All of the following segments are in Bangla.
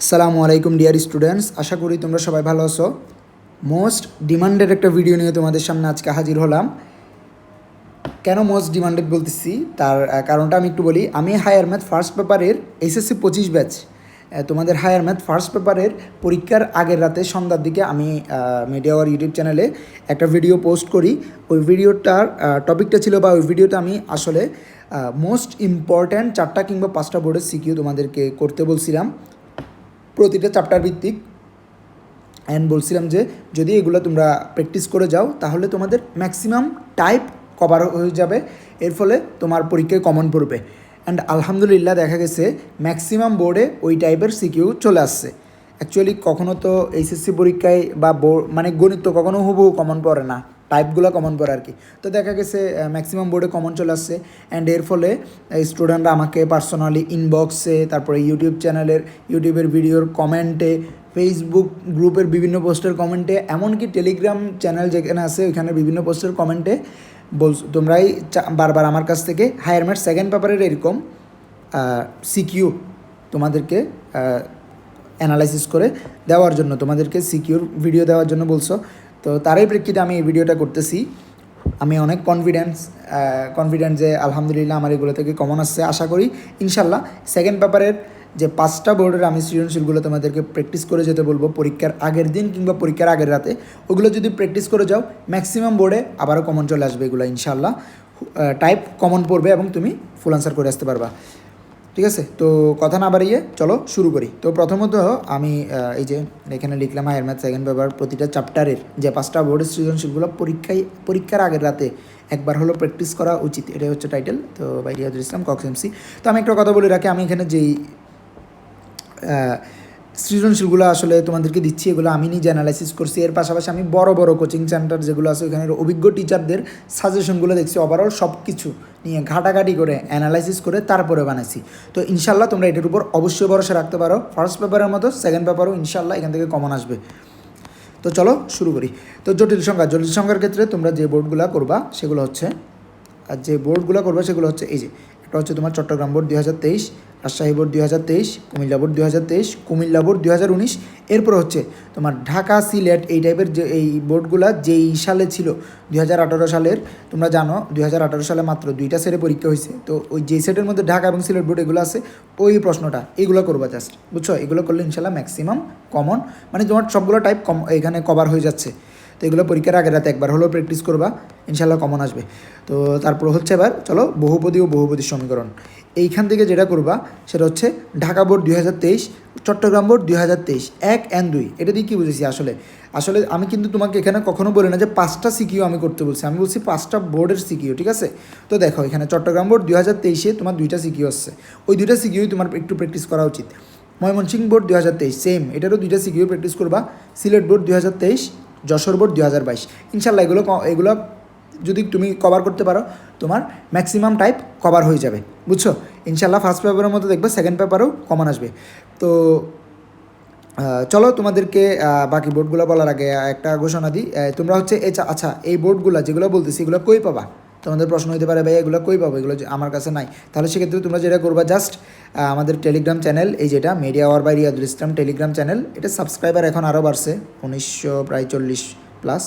আসসালামু আলাইকুম, ডিয়ার স্টুডেন্টস। আশা করি তোমরা সবাই ভালো আছো। মোস্ট ডিমান্ডেড একটা ভিডিও নিয়ে তোমাদের সামনে আজকে হাজির হলাম। কেন মোস্ট ডিমান্ডেড বলতেছি? তার কারণটা আমি একটু বলি। আমি হায়ার ম্যাথ ফার্স্ট পেপারের এসএসসি পঁচিশ ব্যাচ। তোমাদের হায়ার ম্যাথ ফার্স্ট পেপারের পরীক্ষার আগের রাতে সন্ধ্যার দিকে আমি মিডিয়া ওয়ার ইউটিউব চ্যানেলে একটা ভিডিও পোস্ট করি। ওই ভিডিওটার টপিকটা ছিল বা ওই ভিডিওটা আমি আসলে মোস্ট ইম্পর্ট্যান্ট চারটা কিংবা পাঁচটা বোর্ডের সিকিউ তোমাদেরকে করতে বলছিলাম। প্রতিটা চ্যাপ্টার ভিত্তিক। অ্যান্ড বলছিলাম যে, যদি এগুলো তোমরা প্র্যাকটিস করে যাও, তাহলে তোমাদের ম্যাক্সিমাম টাইপ কভার হয়ে যাবে। এর ফলে তোমার পরীক্ষায় কমন পড়বে। অ্যান্ড আলহামদুলিল্লাহ দেখা গেছে ম্যাক্সিমাম বোর্ডে ওই টাইপের সিকিউ চলে আসছে। অ্যাকচুয়ালি কখনো তো এইচএসসি পরীক্ষায় বা মানে গণিত কখনো হুবহু কমন পড়ে না। টাইপগুলো কমন পড়ে আর কি। তো দেখা গেছে ম্যাক্সিমাম বোর্ডে কমন চলে আসছে। অ্যান্ড এর ফলে স্টুডেন্টরা আমাকে পার্সোনালি ইনবক্সে তারপরে ইউটিউব চ্যানেলের ইউটিউবের ভিডিওর কমেন্টে ফেসবুক গ্রুপের বিভিন্ন পোস্টের কমেন্টে এমনকি টেলিগ্রাম চ্যানেল যেখানে আছে, ওইখানে বিভিন্ন পোস্টের কমেন্টে বল তোমরাই বারবার আমার কাছ থেকে হায়ার ম্যাথ সেকেন্ড পেপারের এরকম সিকিউ তোমাদেরকে অ্যানালাইসিস করে দেওয়ার জন্য, তোমাদেরকে সিকিউর ভিডিও দেওয়ার জন্য বলছো। তো তারই প্রেক্ষিতে আমি এই ভিডিওটা করতেছি। আমি অনেক কনফিডেন্স কনফিডেন্ট যে আলহামদুলিল্লাহ আমার এগুলো থেকে কমন আসছে, আশা করি। ইনশাল্লাহ সেকেন্ড পেপারের যে পাঁচটা বোর্ডের আমি সৃজনশীলগুলো তোমাদেরকে প্র্যাকটিস করে যেতে বলব, পরীক্ষার আগের দিন কিংবা পরীক্ষার আগের রাতে। ওগুলো যদি প্র্যাকটিস করে যাও ম্যাক্সিমাম বোর্ডে আবারও কমন চলে আসবে এগুলো ইনশাল্লাহ টাইপ কমন পড়বে এবং তুমি ফুল আনসার করে আসতে পারবা। ঠিক আছে? তো কথা না বাড়িয়ে চলো শুরু করি। তো প্রথমত আমি এই যে এখানে লিখলাম হায়ার ম্যাথ সেকেন্ড পেপার প্রতিটা চ্যাপ্টারের যে পাঁচটা বোর্ডের সৃজনশীলগুলো পরীক্ষায়, পরীক্ষার আগের রাতে একবার হলো প্র্যাকটিস করা উচিত। এটাই হচ্ছে টাইটেল তো বাইরিয়াদুল ইসলাম কক্স এমসি তো আমি একটা কথা বলে রাখি, আমি এখানে যেই সৃজনশীলগুলো আসলে তোমাদেরকে দিচ্ছি, এগুলো আমি নিজে অ্যানালাইসিস করছি। এর পাশাপাশি আমি বড় বড় কোচিং সেন্টার যেগুলো আছে, ওখানের অভিজ্ঞ টিচারদের সাজেশনগুলো দেখছি। ওভারঅল সব কিছু নিয়ে ঘাটাঘাটি করে অ্যানালাইসিস করে তারপরে বানাইছি। তো ইনশাল্লাহ তোমরা এটার উপর অবশ্যই ভরসা রাখতে পারো। ফার্স্ট পেপারের মতো সেকেন্ড পেপারও ইনশাল্লাহ এখান থেকে কমন আসবে। তো চলো শুরু করি। তো জটিল সংখ্যা, জটিল সংখ্যার ক্ষেত্রে তোমরা যে বোর্ডগুলো করবা, সেগুলো হচ্ছে, আর যে বোর্ডগুলো করবা, সেগুলো হচ্ছে এই যে হচ্ছে তোমার চট্টগ্রাম বোর্ড দুই হাজার তেইশ, রাজশাহী বোর্ড দুই হাজার তেইশ, কুমিল্লা বোর্ড দুই হাজার তেইশ, কুমিল্লা বোর্ড দুই হাজার উনিশ। এরপর হচ্ছে তোমার ঢাকা, সিলেট এই টাইপের যে এই বোর্ডগুলো যেই সালে ছিল দুই হাজার আঠারো সালের, তোমরা জানো দুই হাজার আঠারো সালে মাত্র দুইটা সেটে পরীক্ষা হয়েছে। তো ওই যেই সেটের মধ্যে ঢাকা এবং সিলেট বোর্ড এগুলো আছে, ওই প্রশ্নটা এগুলো করবা জাস্ট বুঝছ? এগুলো করলে ইনশাল্লাহ ম্যাক্সিমাম কমন মানে তোমার সবগুলো টাইপ কম এখানে কভার হয়ে যাচ্ছে। তো এগুলো পরীক্ষার আগের রাতে একবার হলেও প্র্যাকটিস করবা ইনশাল্লাহ কমন আসবে। তো তারপর হচ্ছে এবার, চলো বহুপদী ও বহুপদী সমীকরণ। এইখান থেকে যেটা করবা, সেটা হচ্ছে ঢাকা বোর্ড দুই হাজার তেইশ, চট্টগ্রাম বোর্ড দুই হাজার তেইশ, এক অ্যান্ড দুই। এটা দিয়ে কী বুঝেছি আসলে? আসলে আমি কিন্তু তোমাকে এখানে কখনো বলি না যে পাঁচটা সিকিউ আমি করতে বলছি। আমি বলছি পাঁচটা বোর্ডের সিকিউ, ঠিক আছে? তো দেখো, এখানে চট্টগ্রাম বোর্ড দুই হাজার তেইশে তোমার দুইটা সিকিউ আসছে। ওই দুইটা সিকিউই তোমার একটু প্র্যাকটিস করা উচিত। ময়মনসিংহ বোর্ড দুই হাজার তেইশ সেম এটারও দুইটা সিকিউ প্র্যাকটিস করবা। সিলেট বোর্ড দুই হাজার তেইশ যশোর বোর্ড দু হাজার বাইশ। ইনশাল্লাহ এগুলো এগুলো যদি তুমি কভার করতে পারো, তোমার ম্যাক্সিমাম টাইপ কভার হয়ে যাবে, বুঝছ? ইনশাল্লাহ ফার্স্ট পেপারের মধ্যে দেখবে সেকেন্ড পেপারও কমন আসবে। তো চলো তোমাদেরকে বাকি বোর্ডগুলো বলার আগে একটা ঘোষণা দিই। তোমরা হচ্ছে আচ্ছা এই বোর্ডগুলো যেগুলো বলতেছি, এগুলো কই পাবা? তোমাদের প্রশ্ন হইতে পারে ভাই এগুলো কই পাবো? এগুলো আমার কাছে নাই। তাহলে সেক্ষেত্রে তোমরা যেটা করবা জাস্ট আমাদের টেলিগ্রাম চ্যানেল এই যেটা media war by Riyadul Islam Telegram channel এটা সাবস্ক্রাইবার এখন আরও বাড়ছে, উনিশশো প্রায় চল্লিশ প্লাস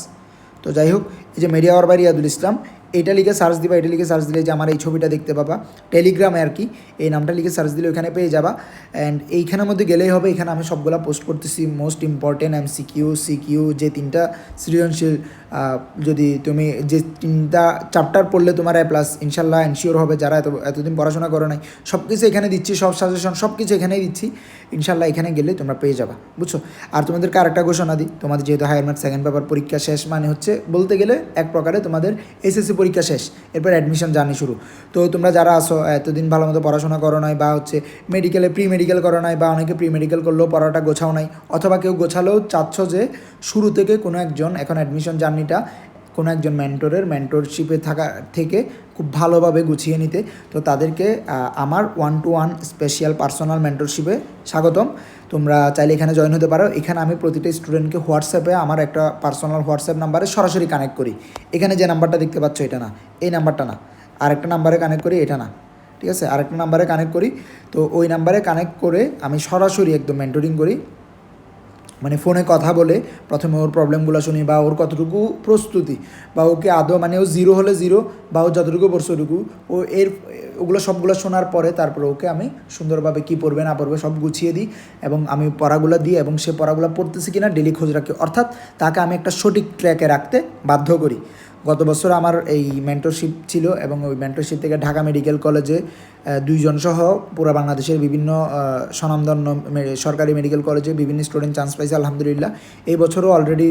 তো যাই হোক, এই যে media war by Riyadul Islam এটা লিখে সার্চ দিবা, এটা লিখে সার্চ দিলে যে আমার এই ছবিটা দেখতে পাবা। টেলিগ্রামে আর কি, এই নামটা লিখে সার্চ দিলে ওখানে পেয়ে যাবা। অ্যান্ড এইখানের মধ্যে গেলেই হবে, এখানে আমি সবগুলা পোস্ট করতেছি। Most important MCQ CQ যে তিনটা সৃজনশীল যদি তুমি যে তিনটা চ্যাপ্টার পড়লে তোমার এ প্লাস ইনশাল্লাহ এনশিওর হবে যারা এত, এতদিন পড়াশোনা করো নাই। সব কিছু এখানে দিচ্ছি, সব সাজেশন সব কিছু এখানেই দিচ্ছি। ইনশাল্লাহ এখানে গেলে তোমরা পেয়ে যাবা, বুঝছ? আর তোমাদেরকে আরেকটা ঘোষণা দিই, তোমাদের যেহেতু হায়ার ম্যাথ সেকেন্ড পেপার পরীক্ষা শেষ মানে হচ্ছে, বলতে গেলে এক প্রকারে তোমাদের এসএসসি পরীক্ষা শেষ, এরপর অ্যাডমিশন জার্নি শুরু। তো তোমরা যারা আসো এতদিন ভালো মতো পড়াশোনা করো নাই বা হচ্ছে মেডিকেলে প্রি মেডিকেল করো নাই বা অনেকে প্রি মেডিকেল করলেও পড়াটা গোছাও নাই, অথবা কেউ গোছালেও চাচ্ছ যে শুরু থেকে কোনো একজন, এখন অ্যাডমিশন জার্নিটা কোনো একজন মেন্টরের মেন্টরশিপে থাকা থেকে খুব ভালোভাবে গুছিয়ে নিতে। তো তাদেরকে আমার one two one special personal মেন্টরশিপে স্বাগতম। তোমরা চাইলে এখানে জয়েন হতে পারো। এখানে আমি প্রতিটা স্টুডেন্টকে হোয়াটসঅ্যাপে আমার একটা পার্সোনাল হোয়াটসঅ্যাপ নাম্বারে সরাসরি কানেক্ট করি। এখানে যে নাম্বারটা দেখতে পাচ্ছ এটা না, এই নাম্বারটা না। আরেকটা নাম্বারে কানেক্ট করি, এটা না। ঠিক আছে? আরেকটা নাম্বারে কানেক্ট করি। তো ওই নাম্বারে কানেক্ট করে আমি সরাসরি একদম মেন্টরিং করি। মানে ফোনে কথা বলে প্রথমে ওর প্রবলেমগুলো শুনি বা ওর কতটুকু প্রস্তুতি বা ওকে আদৌ মানে ও জিরো হলে জিরো বা ও যতটুকু পড়ছে ও এর ওগুলো সবগুলো শোনার পরে তারপরে ওকে আমি সুন্দরভাবে কী পড়বে না পড়বে সব গুছিয়ে দিই এবং আমি পড়াগুলো দিই এবং সে পড়াগুলো পড়তেছে কিনা ডেলি খোঁজ রাখি। অর্থাৎ তাকে আমি একটা সঠিক ট্র্যাকে রাখতে বাধ্য করি। গত বছর আমার এই মেন্টরশিপ ছিল এবং ওই মেন্টরশিপ থেকে ঢাকা মেডিকেল কলেজে দুইজন সহ পুরো বাংলাদেশের বিভিন্ন স্বনামধন্য সরকারি মেডিকেল কলেজে বিভিন্ন স্টুডেন্ট চান্স পাইছে, আলহামদুলিল্লাহ। এই বছরও অলরেডি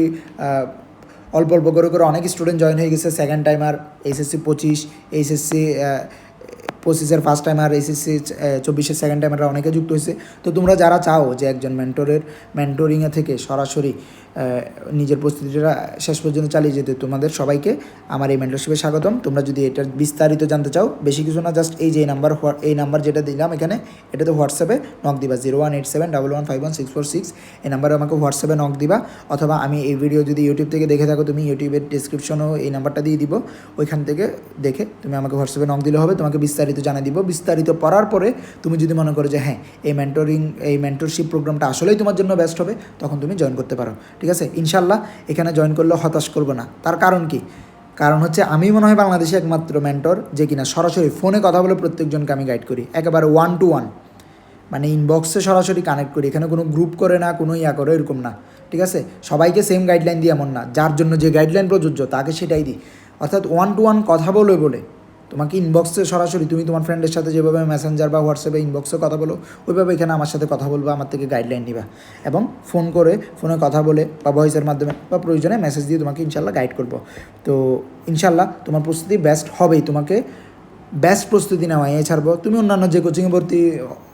অল্প অল্প করে করে অনেক স্টুডেন্ট জয়েন হয়ে গেছে। সেকেন্ড টাইমার এইচএসসি পঁচিশ এইচএসসি পঁচিশের ফার্স্ট টাইমার এসএসসি চব্বিশের সেকেন্ড টাইমাররা অনেকে যুক্ত হয়েছে। তো তোমরা যারা চাও যে একজন মেন্টরের মেন্টরিংয়ে থেকে সরাসরি নিজের প্রস্তুতিটা শেষ পর্যন্ত চালিয়ে যেতে, তোমাদের সবাইকে আমার এই মেন্টরশিপে স্বাগতম। তোমরা যদি এটার বিস্তারিত জানতে চাও, বেশি কিছু না জাস্ট এই যে নাম্বার এই নাম্বার যেটা দিলাম এখানে এটা তো হোয়াটসঅ্যাপে নক দিবা zero one eight seven double one five one six four six এই নাম্বারে আমাকে হোয়াটসঅ্যাপে নক দিবা, অথবা আমি এই ভিডিও যদি ইউটিউব থেকে দেখে থাকো, তুমি ইউটিউবের ডিসক্রিপশনেও এই নাম্বারটা দিয়ে দিব। ওইখান থেকে দেখে তুমি আমাকে হোয়াটসঅ্যাপে নক দিলে হবে, তোমাকে বিস্তারিত জানিয়ে দিব, বিস্তারিত পড়ার পরে তুমি যদি মনে করো যে হ্যাঁ এই মেন্টরিং এই মেন্টরশিপ প্রোগ্রামটা আসলেই তোমার জন্য বেস্ট হবে, তখন তুমি জয়েন করতে পারো। ঠিক আছে? ইনশাল্লাহ এখানে জয়েন করলে হতাশ করব না। তার কারণ কি? কারণ হচ্ছে আমি মনে হয় বাংলাদেশে একমাত্র মেন্টর যে কিনা সরাসরি ফোনে কথা বলে প্রত্যেকজনকে আমি গাইড করি। একেবারে ওয়ান টু ওয়ান মানে ইনবক্সে সরাসরি কানেক্ট করি। এখানে কোনো গ্রুপ করে না, কোনো ইয়া করে, এরকম না। ঠিক আছে? সবাইকে সেম গাইডলাইন দিই এমন না। যার জন্য যে গাইডলাইন প্রযোজ্য, তাকে সেটাই দিই। অর্থাৎ ওয়ান টু ওয়ান কথা বলে বলে তোমাকে ইনবক্সে সরাসরি তুমি তোমার ফ্রেন্ডের সাথে যেভাবে মেসেঞ্জার বা হোয়াটসঅ্যাপে ইনবক্সে কথা বলো, ওইভাবে এখানে আমার সাথে কথা বলব, আমার থেকে গাইডলাইন নিবা। এবং ফোন করে ফোনে কথা বলে বা ভয়েসের মাধ্যমে বা প্রয়োজনে মেসেজ দিয়ে তোমাকে ইনশাল্লাহ গাইড করব। তো ইনশাল্লাহ তোমার প্রস্তুতি বেস্ট হবেই, তোমাকে বেস্ট প্রস্তুতি নেওয়া এই ছাড়বো। তুমি অন্যান্য যে কোচিংয়ে ভর্তি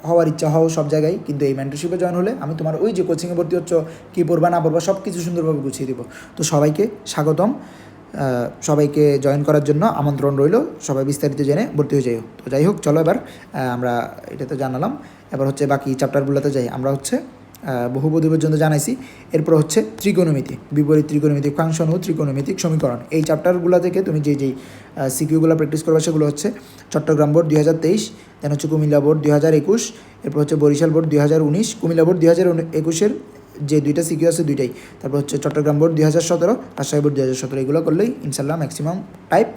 হওয়ার ইচ্ছা হও সব জায়গায়, কিন্তু এই মেন্টরশিপে জয়েন হলে আমি তোমার ওই যে কোচিংয়ে ভর্তি হচ্ছ, কী পড়বা না পড়বা সব কিছু সুন্দরভাবে গুছিয়ে দেবো। তো সবাইকে স্বাগতম। সবাইকে জয়েন করার জন্য আমন্ত্রণ রইল। সবাই বিস্তারিত জেনে ভর্তি হয়ে যাই তো যাই হোক, চলো এবার আমরা এটা তো জানালাম। এবার হচ্ছে বাকি চ্যাপ্টারগুলোতে যাই। আমরা হচ্ছে বহুপদী পর্যন্ত জানাইছি। এরপর হচ্ছে ত্রিকোণমিতি, বিপরীত ত্রিকোণমিতিক ফাংশন ও ত্রিকোণমিতিক সমীকরণ। এই চ্যাপ্টারগুলো থেকে তুমি যেই যেই সিকিউগুলো প্র্যাকটিস করবে, সেগুলো হচ্ছে চট্টগ্রাম বোর্ড দুই হাজার তেইশ, দেন হচ্ছে কুমিল্লা বোর্ড দুই হাজার একুশ, এরপর হচ্ছে বরিশাল বোর্ড দুই হাজার উনিশ, কুমিল্লা বোর্ড দুই হাজার একুশের যে দুইটা সিকিউ আছে দুইটাই। তারপর হচ্ছে চট্টগ্রাম বোর্ড দুই হাজার সতেরো, রাজশাহী বোর্ড দুই হাজার সতেরো, এগুলো করলেই ইনশাল্লাহ ম্যাক্সিমাম টাইপ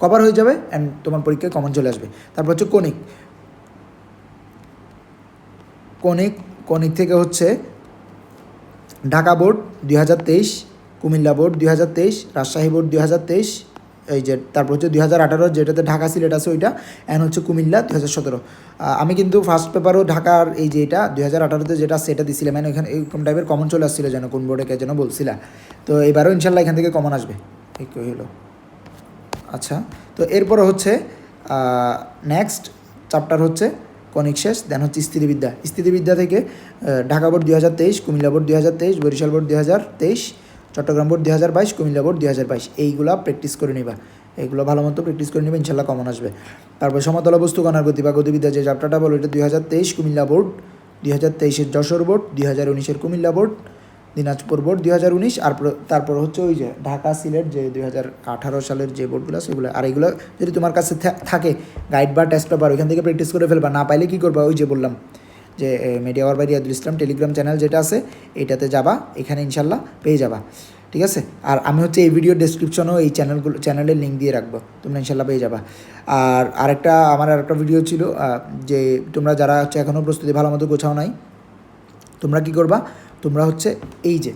কভার হয়ে যাবে অ্যান্ড তোমার পরীক্ষায় কমন চলে আসবে। তারপর হচ্ছে কনিক কনিক কনিক থেকে হচ্ছে ঢাকা বোর্ড দুই হাজার তেইশ, কুমিল্লা বোর্ড দুই হাজার তেইশ, রাজশাহী বোর্ড দুই হাজার তেইশ এই যে, তারপর হচ্ছে দুই হাজার আঠারো, যেটাতে ঢাকা সিলেট আছে ওইটা অ্যান্ড হচ্ছে কুমিল্লা দুই হাজার সতেরো। আমি কিন্তু ফার্স্ট পেপারও ঢাকার এই যে এটা, দুই হাজার আঠারোতে যেটা, সেটা দিছিলাম মানে এখানে এরকম টাইপের কমন চলে আসছিল যেন, কোন বোর্ডে কে যেন বলছিলা। তো এবারও ইনশাল্লাহ এখান থেকে কমন আসবে। কই হলো আচ্ছা তো এরপরে হচ্ছে নেক্সট চ্যাপ্টার হচ্ছে কনিক শেষ দেন হচ্ছে স্থিতিবিদ্যা। স্থিতিবিদ্যা থেকে ঢাকা বোর্ড দুই হাজার তেইশ, কুমিল্লা বোর্ড দুই হাজার তেইশ, বরিশাল বোর্ড দুই হাজার তেইশ চট্টগ্রাম বোর্ড দুই হাজার বাইশ, কুমিল্লা বোর্ড দুই হাজার বাইশ। এইগুলো প্র্যাকটিস করে নিবা। এইগুলো ভালো মতো প্র্যাকটিস করে নিবে, ইনশাল্লাহ কমন আসবে। তারপর সমতল বস্তু গণার গতি বা গতিবিদ্যা যে চ্যাপ্টারটা বলো, এটা দুই হাজার তেইশ কুমিল্লা বোর্ড, দুই হাজার তেইশের যশোর বোর্ড, দুই হাজার উনিশের কুমিল্লা বোর্ড, দিনাজপুর বোর্ড দুই হাজার উনিশ, আর প্র- তারপর হচ্ছে ওই যে ঢাকা সিলেট যে দুই হাজার আঠারো সালের যে বোর্ডগুলো সেগুলো আর এগুলো যদি তোমার কাছে থাকে গাইড বা টেস্ট পেপার ওইখান থেকে প্র্যাকটিস করে ফেলবা, না পাইলে কী করবা? ওই যে বললাম যে media war by Islam Telegram channel যেটা আছে, এটাতে যাবা, এখানে ইনশাল্লাহ পেয়ে যাবা, ঠিক আছে? আর আমি হচ্ছে এই ভিডিও ডেসক্রিপশনেও এই চ্যানেলগুলো চ্যানেলের লিঙ্ক দিয়ে রাখব, তোমরা ইনশাল্লাহ পেয়ে যাবা। আর আরেকটা, আমার আরেকটা ভিডিও ছিল যে তোমরা যারা হচ্ছে এখনও প্রস্তুতি ভালো মতো গোছাও নাই, তোমরা কি করবা? তোমরা হচ্ছে এই যে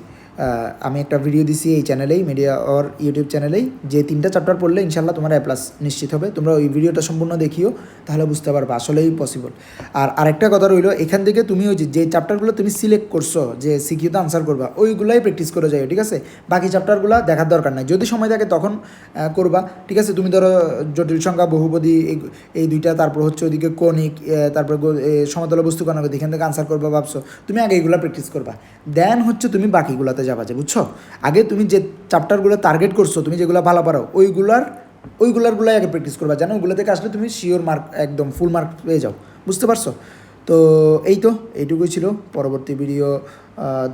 আমি একটা ভিডিও দিছি এই চ্যানেলেই মিডিয়া অর ইউটিউব চ্যানেলেই যে তিনটা চ্যাপ্টার পড়লে ইনশাল্লাহ তোমার এ প্লাস নিশ্চিত হবে। তোমরা ওই ভিডিওটা সম্পূর্ণ দেখিও, তাহলে বুঝতে পারবে, আসলেই পসিবল আর আরেকটা কথা রইল, এখান থেকে তুমি ওই যে চ্যাপ্টারগুলো তুমি সিলেক্ট করছ, যে সিকিউতে আনসার করবা, ওইগুলাই প্র্যাকটিস করে যাও ঠিক আছে? বাকি চ্যাপ্টারগুলো দেখার দরকার নাই। যদি সময় থাকে তখন করবা, ঠিক আছে? তুমি ধরো জটিল সংখ্যা, বহুপদী, এই- দুইটা, তারপর হচ্ছে ওইদিকে কনিক তারপর সমতল বস্তু কণাগতি এখান থেকে আনসার করবা ভাবছ, তুমি আগে এগুলো প্র্যাকটিস করবা। দেন হচ্ছে তুমি বাকিগুলোতে যাবা যে বুঝছ? আগে তুমি যে চ্যাপ্টারগুলো টার্গেট করছ, তুমি যেগুলো ভালো পারো, ওইগুলার, ওইগুলারগুলোই আগে প্র্যাকটিস করবা, জানো? ওইগুলো থেকে আসলে তুমি শিওর মার্ক একদম ফুল মার্ক পেয়ে যাও, বুঝতে পারছ? তো এই তো, এইটুকুই ছিল পরবর্তী ভিডিও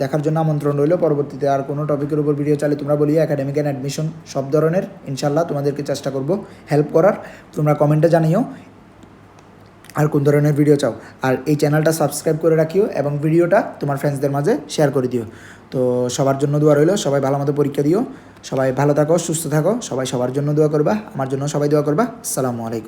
দেখার জন্য আমন্ত্রণ রইল। পরবর্তীতে আর কোনো টপিকের উপর ভিডিও চাইলে তোমরা বলিও একাডেমিক অ্যান্ড অ্যাডমিশন সব ধরনের ইনশাল্লাহ তোমাদেরকে চেষ্টা করব হেল্প করার। তোমরা কমেন্টে জানিও। আর কোন ধরনের ভিডিও চাও, আর এই চ্যানেলটা সাবস্ক্রাইব করে রাখিও এবং ভিডিওটা তোমার ফ্রেন্ডসদের মাঝে শেয়ার করে দিও। তো সবার জন্য দোয়া রইল, সবাই ভালো মতো পরীক্ষা দিও, সবাই ভালো থাকো, সুস্থ থাকো, সবাই সবার জন্য দোয়া করবা, আমার জন্য সবাই দোয়া করবা, আসসালামু আলাইকুম।